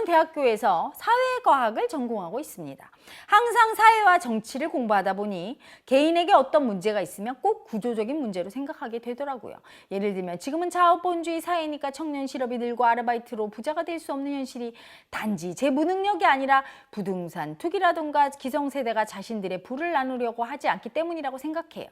저는 대학교에서 사회과학을 전공하고 있습니다. 항상 사회와 정치를 공부하다 보니 개인에게 어떤 문제가 있으면 꼭 구조적인 문제로 생각하게 되더라고요. 예를 들면 지금은 자본주의 사회니까 청년 실업이 늘고 아르바이트로 부자가 될 수 없는 현실이 단지 제 무능력이 아니라 부동산 투기라던가 기성세대가 자신들의 부를 나누려고 하지 않기 때문이라고 생각해요.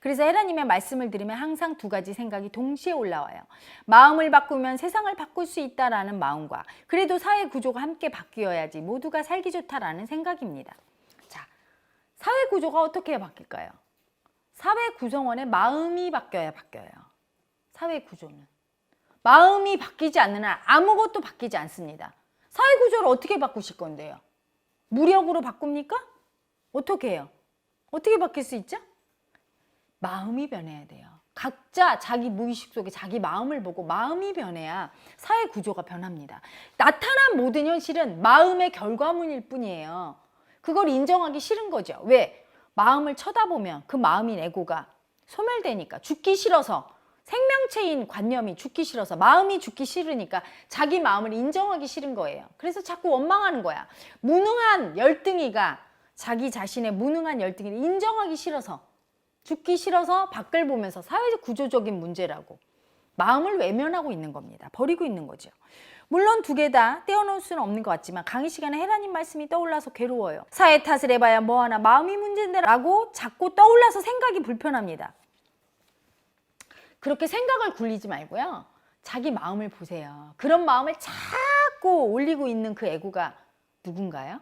그래서 헤라님의 말씀을 들으면 항상 두 가지 생각이 동시에 올라와요. 마음을 바꾸면 세상을 바꿀 수 있다라는 마음과 그래도 사회 구조가 함께 바뀌어야지 모두가 살기 좋다라는 생각입니다. 자, 사회 구조가 어떻게 바뀔까요? 사회 구성원의 마음이 바뀌어야 바뀌어요. 사회 구조는. 마음이 바뀌지 않는 한 아무것도 바뀌지 않습니다. 사회 구조를 어떻게 바꾸실 건데요? 무력으로 바꿉니까? 어떻게 해요? 어떻게 바뀔 수 있죠? 마음이 변해야 돼요. 각자 자기 무의식 속에 자기 마음을 보고 마음이 변해야 사회 구조가 변합니다. 나타난 모든 현실은 마음의 결과물일 뿐이에요. 그걸 인정하기 싫은 거죠. 왜? 마음을 쳐다보면 그 마음인 에고가 소멸되니까 죽기 싫어서 생명체인 관념이 죽기 싫어서 마음이 죽기 싫으니까 자기 마음을 인정하기 싫은 거예요. 그래서 자꾸 원망하는 거야. 무능한 열등이가 자기 자신의 무능한 열등이를 인정하기 싫어서 죽기 싫어서 밖을 보면서 사회적 구조적인 문제라고 마음을 외면하고 있는 겁니다. 버리고 있는 거죠. 물론 두 개 다 떼어놓을 수는 없는 것 같지만 강의 시간에 헤라님 말씀이 떠올라서 괴로워요. 사회 탓을 해봐야 뭐하나 마음이 문제인데 라고 자꾸 떠올라서 생각이 불편합니다. 그렇게 생각을 굴리지 말고요. 자기 마음을 보세요. 그런 마음을 자꾸 올리고 있는 그 애고가 누군가요?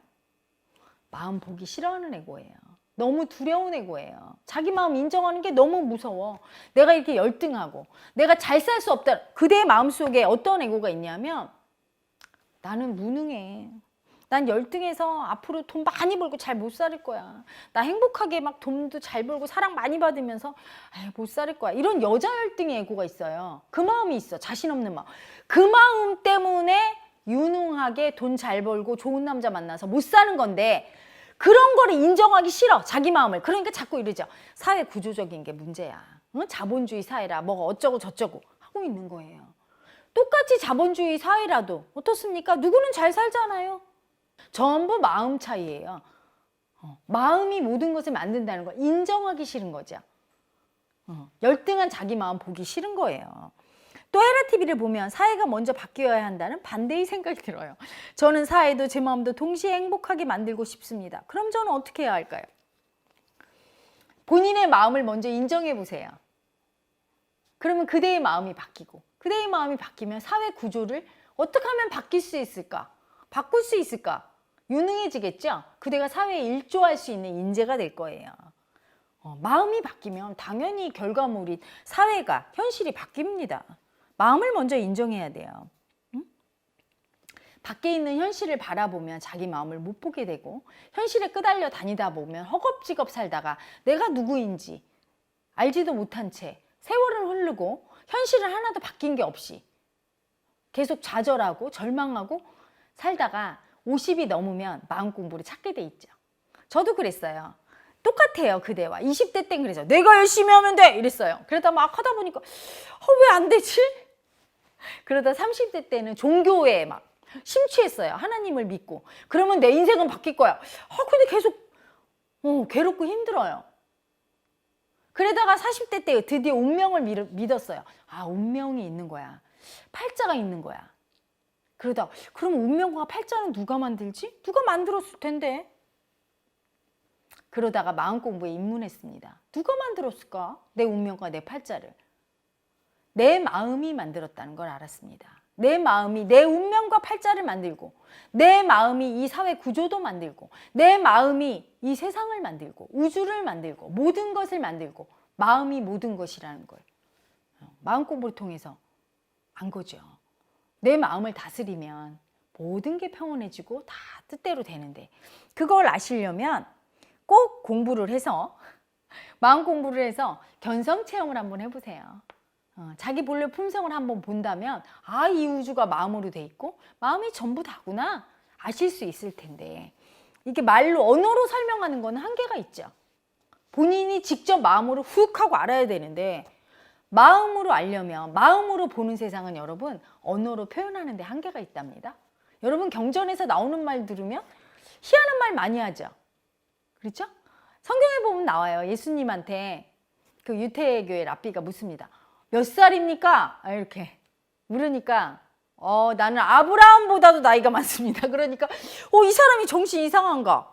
마음 보기 싫어하는 애고예요. 너무 두려운 애고예요. 자기 마음 인정하는 게 너무 무서워. 내가 이렇게 열등하고 내가 잘 살 수 없다. 그대의 마음속에 어떤 애고가 있냐면 나는 무능해. 난 열등해서 앞으로 돈 많이 벌고 잘 못살 거야. 나 행복하게 막 돈도 잘 벌고 사랑 많이 받으면서 아유, 못살 거야. 이런 여자 열등의 애고가 있어요. 그 마음이 있어. 자신 없는 마음. 그 마음 때문에 유능하게 돈 잘 벌고 좋은 남자 만나서 못 사는 건데 그런 거를 인정하기 싫어. 자기 마음을. 그러니까 자꾸 이러죠. 사회 구조적인 게 문제야. 응? 자본주의 사회라 뭐가 어쩌고 저쩌고 하고 있는 거예요. 똑같이 자본주의 사회라도 어떻습니까? 누구는 잘 살잖아요. 전부 마음 차이예요. 어, 마음이 모든 것을 만든다는 걸 인정하기 싫은 거죠. 어, 열등한 자기 마음 보기 싫은 거예요. 또 헤라TV를 보면 사회가 먼저 바뀌어야 한다는 반대의 생각이 들어요. 저는 사회도 제 마음도 동시에 행복하게 만들고 싶습니다. 그럼 저는 어떻게 해야 할까요? 본인의 마음을 먼저 인정해 보세요. 그러면 그대의 마음이 바뀌고 그대의 마음이 바뀌면 사회 구조를 어떻게 하면 바뀔 수 있을까? 바꿀 수 있을까? 유능해지겠죠? 그대가 사회에 일조할 수 있는 인재가 될 거예요. 어, 마음이 바뀌면 당연히 결과물이 사회가 현실이 바뀝니다. 마음을 먼저 인정해야 돼요. 응? 밖에 있는 현실을 바라보면 자기 마음을 못 보게 되고 현실에 끄달려 다니다 보면 허겁지겁 살다가 내가 누구인지 알지도 못한 채 세월은 흐르고 현실은 하나도 바뀐 게 없이 계속 좌절하고 절망하고 살다가 50이 넘으면 마음 공부를 찾게 돼 있죠. 저도 그랬어요. 똑같아요 그대와 20대 땐 그래서 내가 열심히 하면 돼 이랬어요 그러다 막 하다 보니까 어, 왜 안 되지 그러다 30대 때는 종교에 막 심취했어요. 하나님을 믿고. 그러면 내 인생은 바뀔 거야. 어, 근데 계속 어, 괴롭고 힘들어요. 그러다가 40대 때 드디어 운명을 믿었어요. 아 운명이 있는 거야. 팔자가 있는 거야. 그러다 그럼 운명과 팔자는 누가 만들지? 누가 만들었을 텐데? 그러다가 마음 공부에 입문했습니다. 누가 만들었을까? 내 운명과 내 팔자를. 내 마음이 만들었다는 걸 알았습니다. 내 마음이 내 운명과 팔자를 만들고 내 마음이 이 사회 구조도 만들고 내 마음이 이 세상을 만들고 우주를 만들고 모든 것을 만들고 마음이 모든 것이라는 걸 마음 공부를 통해서 안 거죠. 내 마음을 다스리면 모든 게 평온해지고 다 뜻대로 되는데 그걸 아시려면 꼭 공부를 해서 마음 공부를 해서 견성 체험을 한번 해보세요. 어, 자기 본래 품성을 한번 본다면 아 이 우주가 마음으로 돼 있고 마음이 전부 다구나 아실 수 있을 텐데 이게 말로 언어로 설명하는 건 한계가 있죠. 본인이 직접 마음으로 훅 하고 알아야 되는데 마음으로 알려면 마음으로 보는 세상은 여러분 언어로 표현하는 데 한계가 있답니다. 여러분 경전에서 나오는 말 들으면 희한한 말 많이 하죠. 그렇죠? 성경에 보면 나와요. 예수님한테 그 유태교회 랍비가 묻습니다. 몇 살입니까? 아, 이렇게 물으니까 어 나는 아브라함보다도 나이가 많습니다. 그러니까 어 이 사람이 정신 이상한가?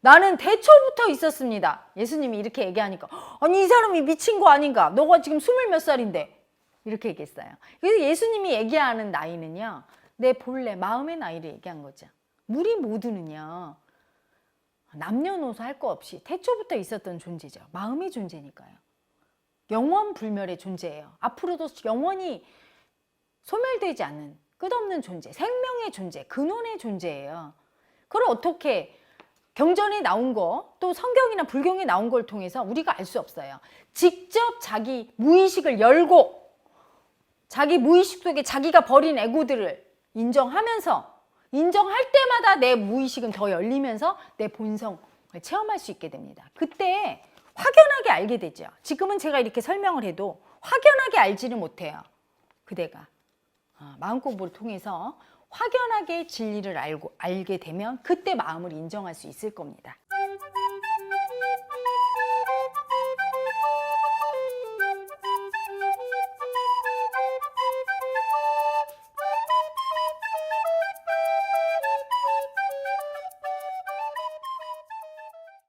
나는 대초부터 있었습니다. 예수님이 이렇게 얘기하니까 아니 이 사람이 미친 거 아닌가? 너가 지금 스물 몇 살인데 이렇게 얘기했어요. 그래서 예수님이 얘기하는 나이는요 내 본래 마음의 나이를 얘기한 거죠. 우리 모두는요 남녀노소 할 거 없이 태초부터 있었던 존재죠. 마음의 존재니까요. 영원 불멸의 존재예요. 앞으로도 영원히 소멸되지 않는 끝없는 존재, 생명의 존재, 근원의 존재예요. 그걸 어떻게 경전에 나온 거, 또 성경이나 불경에 나온 걸 통해서 우리가 알 수 없어요. 직접 자기 무의식을 열고 자기 무의식 속에 자기가 버린 에고들을 인정하면서 인정할 때마다 내 무의식은 더 열리면서 내 본성을 체험할 수 있게 됩니다. 그때 확연하게 알게 되죠. 지금은 제가 이렇게 설명을 해도 확연하게 알지를 못해요. 그대가 아, 마음 공부를 통해서 확연하게 진리를 알고 알게 되면 그때 마음을 인정할 수 있을 겁니다.